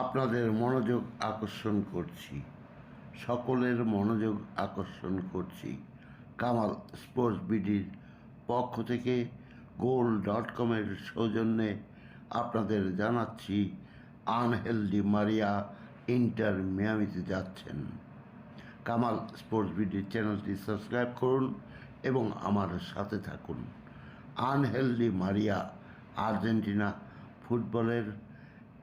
আপনাদের মনোযোগ আকর্ষণ করছি। সকলের মনোযোগ আকর্ষণ করছি। কামাল স্পোর্টস বিডির পক্ষ থেকে গোল ডট কমের সৌজন্যে আপনাদের জানাচ্ছি, আনহেলদি মারিয়া ইন্টার মিয়ামিতে যাচ্ছেন। কামাল স্পোর্টস বিডির চ্যানেলটি সাবস্ক্রাইব করুন এবং আমার সাথে থাকুন। আনহেলদি মারিয়া আর্জেন্টিনা ফুটবলের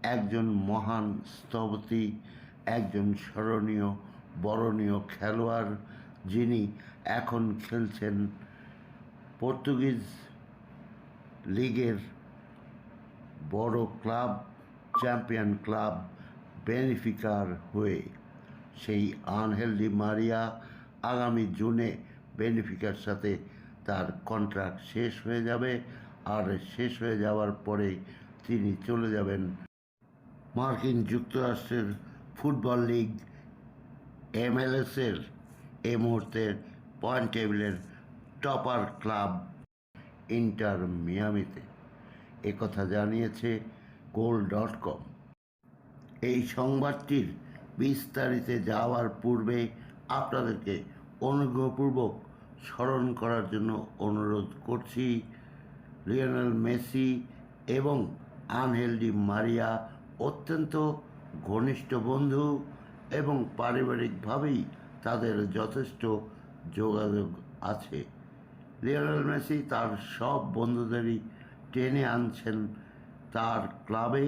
একজন মহান স্থপতি, একজন স্মরণীয়, বরণীয় খেলোয়াড় যিনি এখন খেলছেন পর্তুগিজ লিগের বড় ক্লাব, চ্যাম্পিয়ন ক্লাব বেনিফিকার হয়ে সেই আনহেলদি মারিয়া আগামী জুনে বেনিফিকার সাথে তার কন্ট্রাক্ট শেষ হয়ে যাবে। আর শেষ হয়ে যাওয়ার পরে তিনি চলে যাবেন মার্কিন যুক্তরাষ্ট্রের ফুটবল লিগ এমএলএসের এ মুহূর্তের পয়েন্ট টেবিলের টপার ক্লাব ইন্টার মিয়ামিতে। একথা জানিয়েছে গোল ডট কম। এই সংবাদটির বিস্তারিতে যাওয়ার পূর্বে আপনাদেরকে অনুগ্রহপূর্বক স্মরণ করার জন্য অনুরোধ করছি, লিওনেল মেসি এবং আনহেলডি মারিয়া অত্যন্ত ঘনিষ্ঠ বন্ধু এবং পারিবারিকভাবেই তাদের যথেষ্ট যোগাযোগ আছে। লিওনেল মেসি তার সব বন্ধুদেরই টেনে আনছেন তার ক্লাবে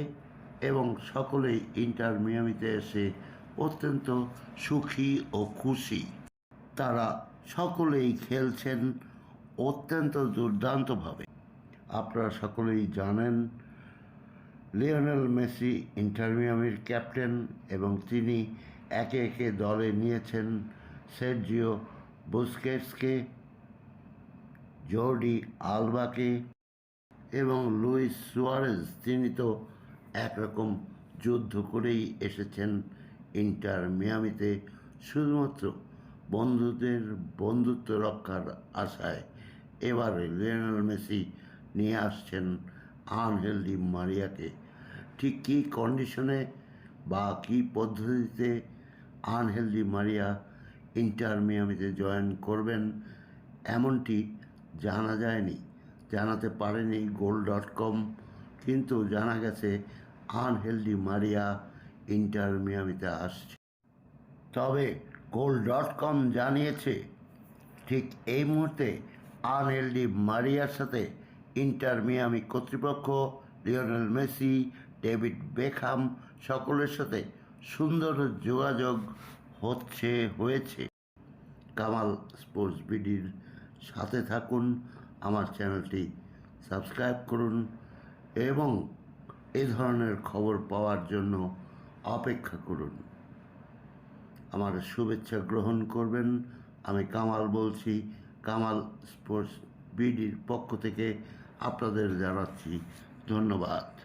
এবং সকলেই ইন্টার মিয়ামিতে এসে অত্যন্ত সুখী ও খুশি। তারা সকলেই খেলছেন অত্যন্ত দুর্দান্তভাবে। আপনারা সকলেই জানেন লিওনেল মেসি ইন্টার মিয়ামির ক্যাপ্টেন এবং তিনি একে একে দলে নিয়েছেন সের্জিও বুস্কেটসকে, জর্ডি আলবাকে এবং লুইস সুয়ারেজ। তিনি তো একরকম যুদ্ধ করেই এসেছেন ইন্টার মিয়ামিতে শুধুমাত্র বন্ধুদের বন্ধুত্ব রক্ষার আশায়। এবারে লিওনেল মেসি নিয়ে আসছেন আনহেলদি মারিয়াকে। ঠিক কী কন্ডিশনে বা কী পদ্ধতিতে আনহেলদি মারিয়া ইন্টার মিয়ামিতে জয়েন করবেন, এমনটি জানা যায়নি। জানাতে পারেনি গোল ডট কম কিন্তু জানা গেছে আনহেলদি মারিয়া ইন্টার মিয়ামিতে আসছে। তবে গোল ডট কম জানিয়েছে, ঠিক এই মুহূর্তে আনহেলদি মারিয়ার সাথে ইন্টার মিয়ামি কর্তৃপক্ষ, লিওনেল মেসি, ডেভিড বেখাম সকলের সাথে সুন্দর যোগাযোগ হচ্ছে, হয়েছে। কামাল স্পোর্টস বিডির সাথে থাকুন, আমার চ্যানেলটি সাবস্ক্রাইব করুন এবং এ ধরনের খবর পাওয়ার জন্য অপেক্ষা করুন। আমার শুভেচ্ছা গ্রহণ করবেন, আমি কামাল বলছি, কামাল স্পোর্টস বিডির পক্ষ থেকে আপনাদের জানাচ্ছি ধন্যবাদ।